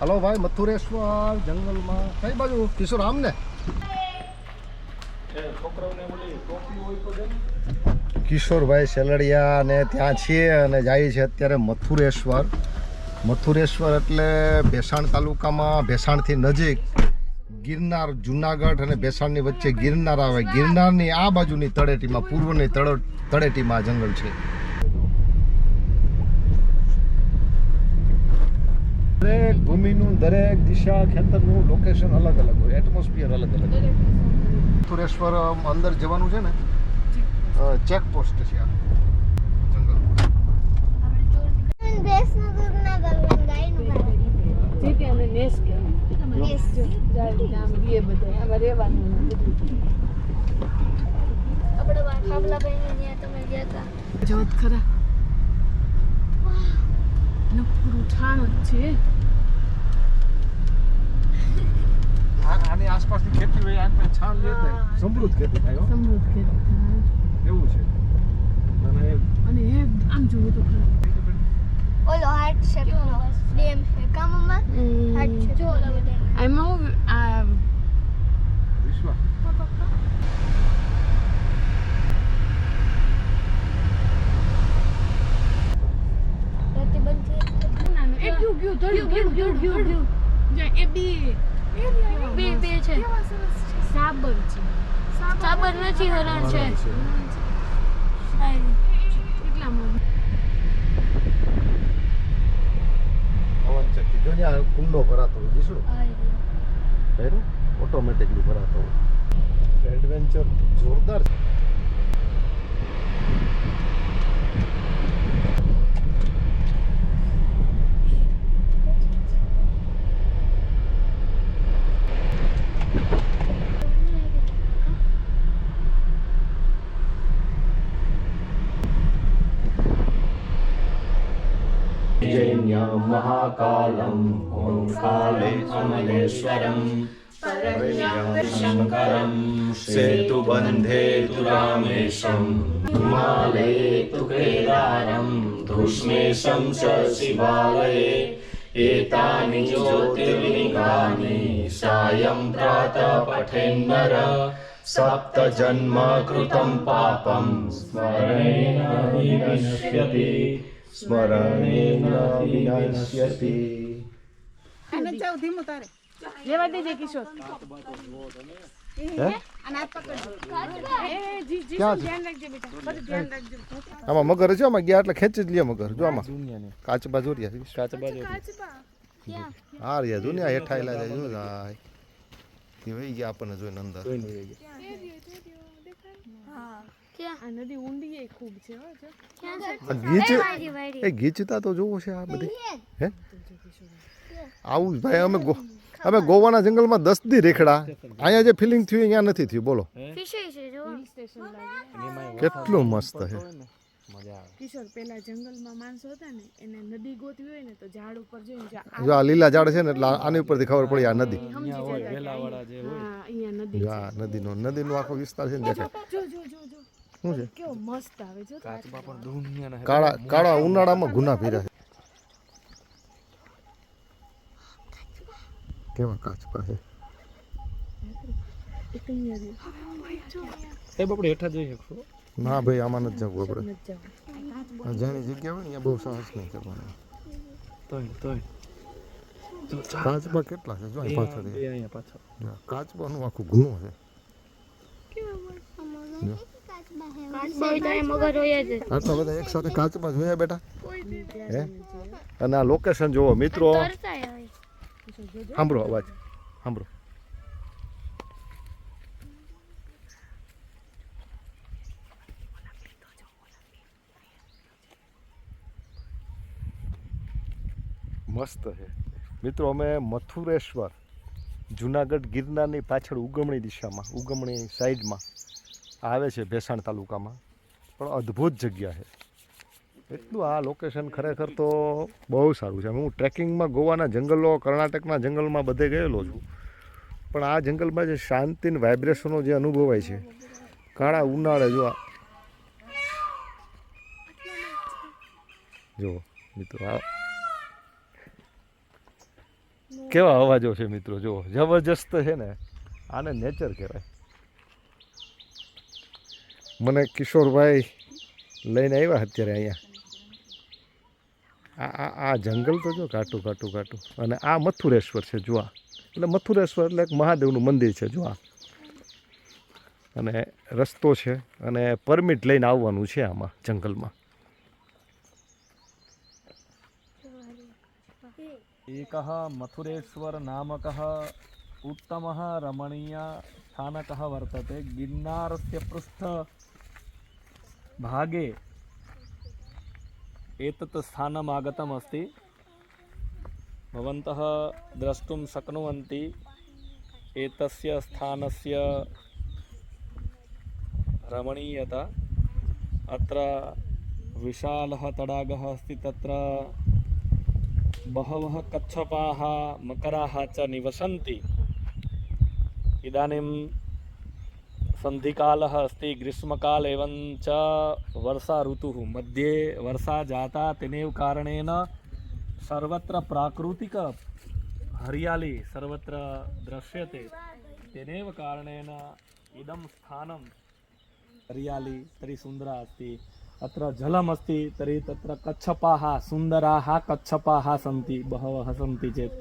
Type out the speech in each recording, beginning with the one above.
Hello ભાઈ મથુરેશ્વર જંગલમાં. કઈ બાજુ? કિશોર આમ ને કિશોરભાઈ સેલડિયા અને ત્યાં છીએ અને જાય છે અત્યારે મથુરેશ્વર. મથુરેશ્વર એટલે ભેસાણ તાલુકામાં ભેસાણથી નજીક ગિરનાર જુનાગઢ અને ભેસાણની વચ્ચે ગિરનાર આવે. ગિરનારની આ બાજુની તળેટીમાં પૂર્વની તળ તળેટીમાં જંગલ છે. દરેક ભૂમિનું દરેક દિશા ખેતરનું લોકેશન અલગ અલગ હોય એટમોસ્ફિયર અલગ અલગ હોય. મથુરેશ્વર અંદર જવાનું છે ને ચેક પોસ્ટ છે આ. જોત ખરા. નકરું ઠાણ જ છે. આની આસપાસની ખેતી હોય આની છાણ લે જ સમૃદ્ધ ખેતી થાય હો. સમૃદ્ધ ખેતી થાય. એવું છે. અને અને એ આમ જોવું તો ખરું. ઓલો હાર્ટ શેપનો ડેમ છે કામમાં હાર્ટ શેપ જો ઓલો ડેમ. આમાં હું આ વિશ્વ પ્રતિબંધ નાનું એ ગયું ગયું ગયું. ગયું ગયું ગયું. જાય એ બે બે બે છે. સાબર છે. સાબર નથી હરણ છે. એટલા મને પવન ચક્કી જો ને આ કુંડો ભરાતો હોય ઓટોમેટિકલી ભરાતો હોય. એડવેન્ચર જોરદાર છે. जैन्यं महाकालम् ओङ्काले अमलेश्वरम् परयं शङ्करं सेतुबन्धे तु रामेशं हिमालये तु केदारं धूष्मेशं च शिवालये एतानि ज्योतिर्लिङ्गानि सायं प्रातः पठेन्नर सप्तजन्म कृतं पापं स्मरेण विनश्यति સ્મરણેન વિનશ્યતિ લેવા દેજે કિશોર. હે? એ જી જી ક્યાં છે? ધ્યાન રાખજે બેટા. બધું ધ્યાન રાખજો. આમાં મગર છે આમાં ગયા એટલે ખેંચી જ લે મગર. જો આમાં. કાચબા જો રહ્યા કાચબા હા રહ્યા દુનિયા હેઠાયેલા જાય જો જાય વહી ગયા આપણને જોઈને અંદર. આ નદી ઊંડી ખૂબ છે હો જો. ગીચ એ ગીચતા તો જોવો છે આ બધી. હે? આવું ભાઈ અમે અમે ગોવાના જંગલમાં દસ દી રેખડા. અહીંયા જે ફિલિંગ થયું અહીંયા નથી થયું બોલો. કેટલું મસ્ત છે કિશોર પેલા જંગલમાં માણસો હતા ને એને નદી ગોતવી હોય ને તો ઝાડ ઉપર જોઈને જો આ લીલા ઝાડ છે ને એટલે આની ઉપરથી ખબર પડી આ નદી. અહીંયા- હા અહીંયા નદી જો આ નદીનો નદીનો આખો વિસ્તાર છે ને દેખાય જો જો જો જો. શું છે? કેવો મસ્ત આવે જો કાળા કાળા ઉનાળામાં ગુના ફેરા છે. કેવા કાચબા છે? એ બાપડે હેઠા જઈ શકશો. ના ભાઈ આમાં નથી જવું આપણે. જેની જગ્યા હોય ને બહુ સાહસ નહીં કરવાનું. તોય તોય. જો કાચબા કેટલા છે? જો અહીં પાછળ આ- અહીંયા પાછળ. જો કાચબાનું આખું ગુનો છે. મગર હોય જ. બધા એક સાથે કાચબા જોયા બેટા. હે? અને આ લોકેશન જોવો મિત્રો. સાંભળો અવાજ સાંભળો. મસ્ત છે. મિત્રો અમે મથુરેશ્વર જુનાગઢ ગિરનારની પાછળ ઉગમણી દિશામાં ઉગમણી સાઈડમાં આવે છે ભેસાણ તાલુકામાં, પણ અદ્ભુત જગ્યા છે. એટલું આ લોકેશન ખરેખર તો બહુ સારું છે. હું ટ્રેકિંગમાં ગોવાના જંગલો, કર્ણાટકના જંગલમાં બધે ગયેલો છું. પણ આ જંગલમાં જે શાંતિ ને વાઇબ્રેશનો જે અનુભવાય છે, કાળા ઉનાળે જો જુઓ મિત્રો, આ કેવા અવાજો છે મિત્રો જુઓ જબરજસ્ત છે ને, આને નેચર કહેવાય. મને કિશોરભાઈ લઈને આવ્યા અત્યારે અહીંયા. આ આ જંગલ તો જો ઘાટું ઘાટું ઘાટું. અને આ મથુરેશ્વર છે જુઆ એટલે મથુરેશ્વર એટલે એક મહાદેવનું મંદિર છે જુઆ અને રસ્તો છે, અને પરમિટ લઈને આવવાનું છે આમાં જંગલમાં. એક મથુરેશ્વર નામક ઉત્તમ રમણીય સ્થાનક વર્તતે. ગિરનાર પૃષ્ઠ भागे। एतत् स्थानम् आगतमस्ति। भवन्तः द्रष्टुं शक्नुवन्ति। एतस्य स्थानस्य रमणीयता। अत्र विशालः तडागः अस्ति तत्र बहवः कच्छपाः मकराः च निवसन्ति। इदानीं સંધિકાલ અસ્તિ ગ્રીષ્મકાલ એવં ચ વર્ષા ઋતુ મધ્યે વર્ષા જાતા તેને કારણેન સર્વત્ર પ્રાકૃતિક હરિયાળી સર્વત્ર દ્રશ્યતે તેનેવ કારણેન ઇદમ સ્થાનમ હરિયાળી તરી સુંદરા અસ્તિ અત્ર જલમ અસ્તિ તરી તત્ર કચ્છપાહ સુંદરાહ કચ્છપાહ સંતિ બહવહ સંતિ ચેત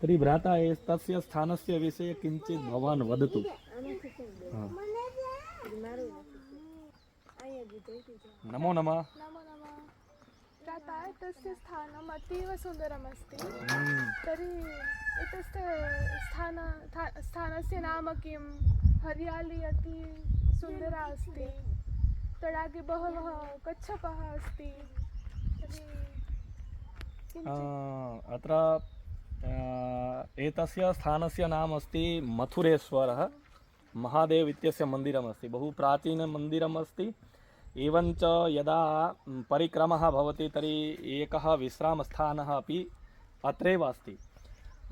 તરી ભ્રાતા એ તસ્ય સ્થાનસ્ય વિષય કિંચિત ભવાન વદતુ હા नमो नमः नमो नमः प्रातः तस्य स्थानम् अतीव सुन्दरमस्ति हम्म, तर्हि एतस्य स्थान था- स्थानस्य नाम किं हरियाली अति सुन्दरा अस्ति तडागे बहवः कच्छपः अस्ति तर्हि अ, किञ्चित् अत्र अ, एतस्य स्थानस्य नाम अस्ति मथुरेश्वरः महादेव इत्यस्य मन्दिरमस्ति बहु प्राचीनमन्दिरम् अस्ति एवञ्च यदा म्, परिक्रमः भवति तर्हि एकः विश्रामस्थानः अपि अत्रैव अस्ति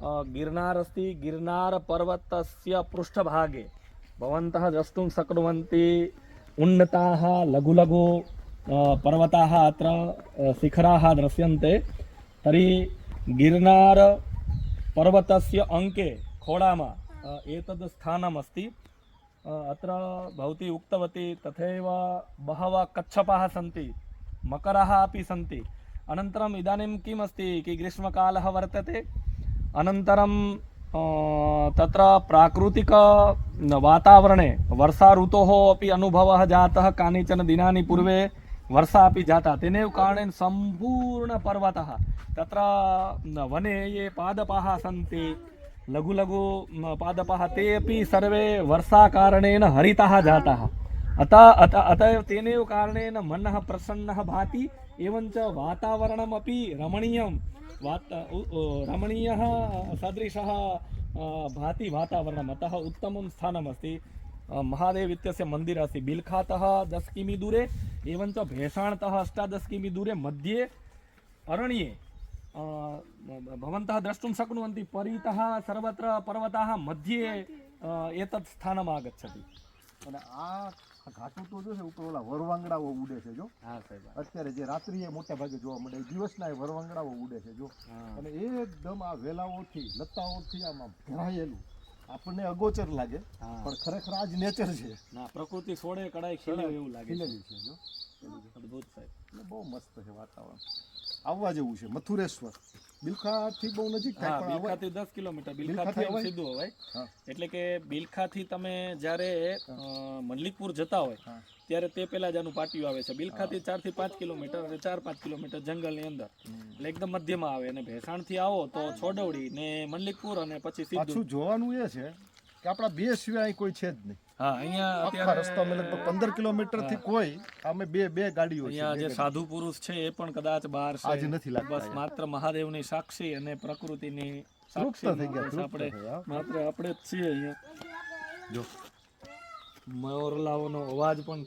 अ, गिर्नार् अस्ति गिर्नारपर्वतस्य पृष्ठभागे भवन्तः द्रष्टुं शक्नुवन्ति उन्नताः लघु लघु अ, पर्वताः अत्र अ, शिखराः दृश्यन्ते तर्हि गिर्नार पर्वतस्य अङ्के खोडाम अ, एतद् स्थानमस्ति अ, अत्र भवती उक्तवती तथैव बहवः कच्छपाः सन्ति मकराः अपि सन्ति अनन्तरम् इदानीं किम् अस्ति कि ग्रीष्मकालः वर्तते अनन्तरं अ, तत्र प्राकृतिक वातावरणे वर्षा ऋतोः अपि अनुभवः जातः कानिचन दिनानि पूर्वे वर्षा अपि जाता तेनैव कारणेन सम्पूर्णपर्वतः तत्र न, वने ये पादपाः सन्ति लघु लघु न, पादपाः ते अपि सर्वे वर्षाकारणेन हरिताः जाताः अतः अतः अतः एव तेनैव कारणेन मनः प्रसन्नः भाति एवञ्च वातावरणमपि रमणीयं वात उ- उ- रमणीयः सदृशः अ, भाति वातावरणम् अतः उत्तमं स्थानमस्ति अ, महादेव इत्यस्य मन्दिरम् अस्ति बिल्खातः दश किमि दूरे एवञ्च भेषाणतः अष्टादश किमि दूरे मध्ये अरण्ये अ, भवन्तः द्रष्टुं शक्नुवन्ति परितः सर्वत्र पर्वताः मध्ये अ, एतत् स्थानम् आगच्छति અને આ આ ઘાટું તો જો છે ઉપર ઓલા વરવાંગડાઓ ઉડે છે જો હા સાહેબ અત્યારે જે રાત્રિએ મોટા ભાગે જોવા મળે દિવસના એ વરવાંગડાઓ ઉડે છે જો અને એકદમ આ વેલાઓથી લતાઓથી આમાં ભરાયેલું આપણને અગોચર લાગે હા. પણ ખરેખર આ જ નેચર છે ના પ્રકૃતિ છોડે કડાઈ ખીલે એવું લાગે છે. ખીલેલી છે જો અદ્ભુત સાહેબ એટલે બહુ મસ્ત છે વાતાવરણ આવવા જેવું છે મથુરેશ્વર. બિલખાથી બહુ નજીક થાય પણ બિલખાથી 10 કિલોમીટર બિલખાથી સીધું હોય એટલે કે બિલખાથી તમે જ્યારે મલ્લિકપુર જતા હોય ત્યારે તે પહેલા જ આનું પાટિયું આવે છે. બિલખાથી ચારથી પાંચ કિલોમીટર અને ચાર પાંચ કિલોમીટર જંગલની અંદર. એટલે એકદમ મધ્યમાં આવે અને ભેસાણથી આવો તો છોડવડી ને મલ્લિકપુર અને પછી સીધું. જોવાનું એ છે કે આપણા બે સિવાય કોઈ છે જ નહીં. હા અહીંયા અત્યારે રસ્તામાં લગભગ પંદર કિલોમીટરથી કોઈ અમે બે બે ગાડીઓ અહીંયા જે સાધુ પુરુષ છે એ પણ કદાચ બહાર આજે નથી લાગતા બસ માત્ર મહાદેવની સાક્ષી અને પ્રકૃતિની સાક્ષી થઈ ગયા આપણે માત્ર આપણે જ છીએ અહીંયા. જો. મોરલાઓનો અવાજ પણ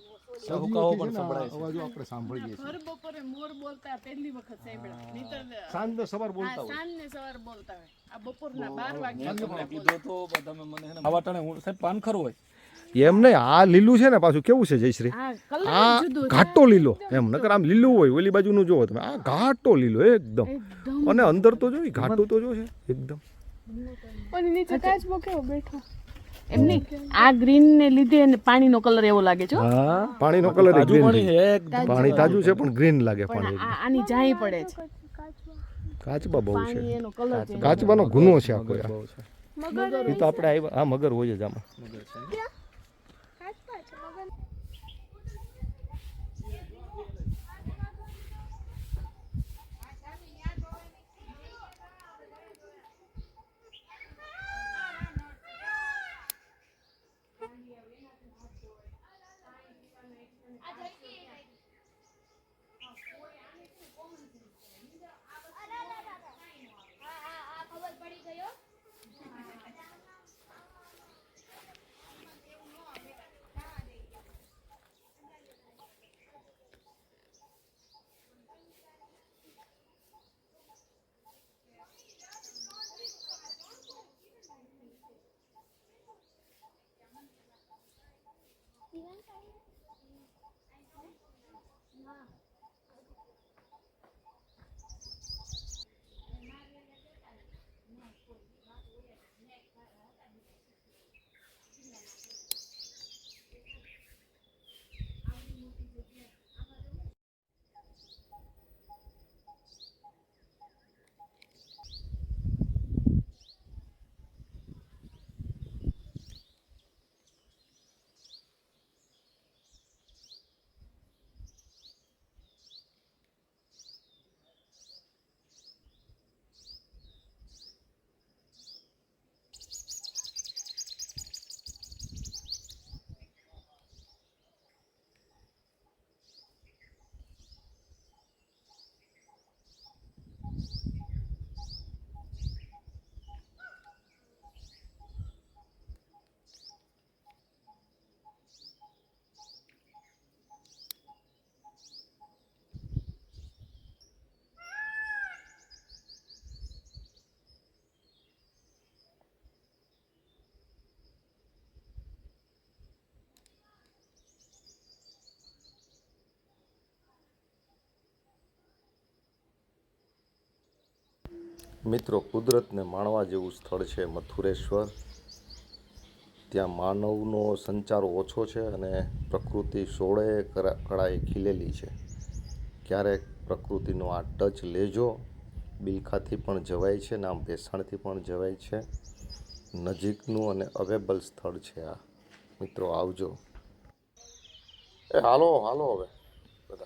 ચહુકાઓ પણ છે ને આ સંભળાય છે. અવાજો આપણે સાંભળીએ છીએ. ભર બપોરે મોર બોલતા પહેલી વખત સાંભળ્યા. નહીંતર સાંજ સવાર બોલતા હોય. સાંજ સવાર બોલતા હોય. આ બપોરના બાર મેં વાગ્યા તમને કીધું તો તમે મને આવા ટાણે હું સાહેબ પાનખર હોય. એમ નહીં આ લીલું છે ને પાછું કેવું છે જયશ્રી? આ કલર આ જુદો છે. ઘાટો લીલો. એમ નકર આમ લીલું હોય ઓલી બાજુનું જોવો તમે. આ ઘાટો લીલો એકદમ. અને અંદર તો જો ઘાટું તો જો છે એકદમ. નીચે કાચબો કેવો બેઠો? એમ નહીં? આ ગ્રીન ને લીધે એને પાણીનો કલર એવો લાગે છે હો. હા. પાણીનો કલર ગ્રીન પાણી છે. પાણી તાજું છે પણ ગ્રીન લાગે પણ આની જાય પડે છે. કાચબા બહુ છે. એનો કલર છે. કાચબાનો ગુનો છે આખો આ. એ તો આપણે આવ્યા હા મગર હોય જ આમાં. મગર છે. કાચબા છે મિત્રો, કુદરતને માણવા જેવું સ્થળ છે મથુરેશ્વર. ત્યાં માનવનો સંચાર ઓછો છે અને પ્રકૃતિ સોળે કળાએ ખીલેલી છે. ક્યારેક પ્રકૃતિનો આ ટચ લેજો, બિલખાથી પણ જવાય છે ને આમ ભેસાણથી પણ જવાય છે. નજીકનું અને અવેબલ સ્થળ છે આ. મિત્રો, આવજો. એ, હાલો હાલો હવે, બધા.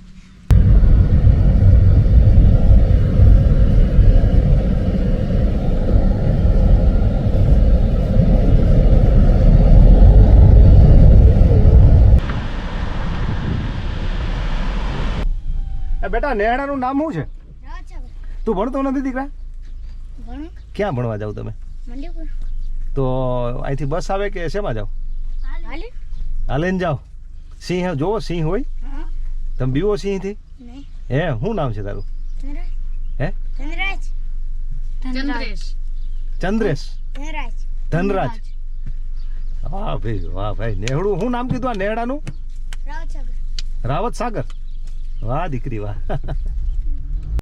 બેટા નેહડાનું નામ શું છે? તું ભણતો નથી દીકરા? ક્યાં ભણવા જાવ તમે? તો અહીંથી બસ આવે કે શેમાં જાવ? હાલે જાવ. જાઓ સિંહ જોવો સિંહ હોય? તમે બીવો સિંહથી? નહીં હે શું નામ છે તારું? હે? ચંદ્રેશ. ચંદ્રેશ. ધનરાજ. ધનરાજ. વાહ ભાઈ વાહ ભાઈ નેહડું શું નામ કીધું આ નેહડાનું રાવત સાગર. રાવત સાગર. વાહ દીકરી વાહ.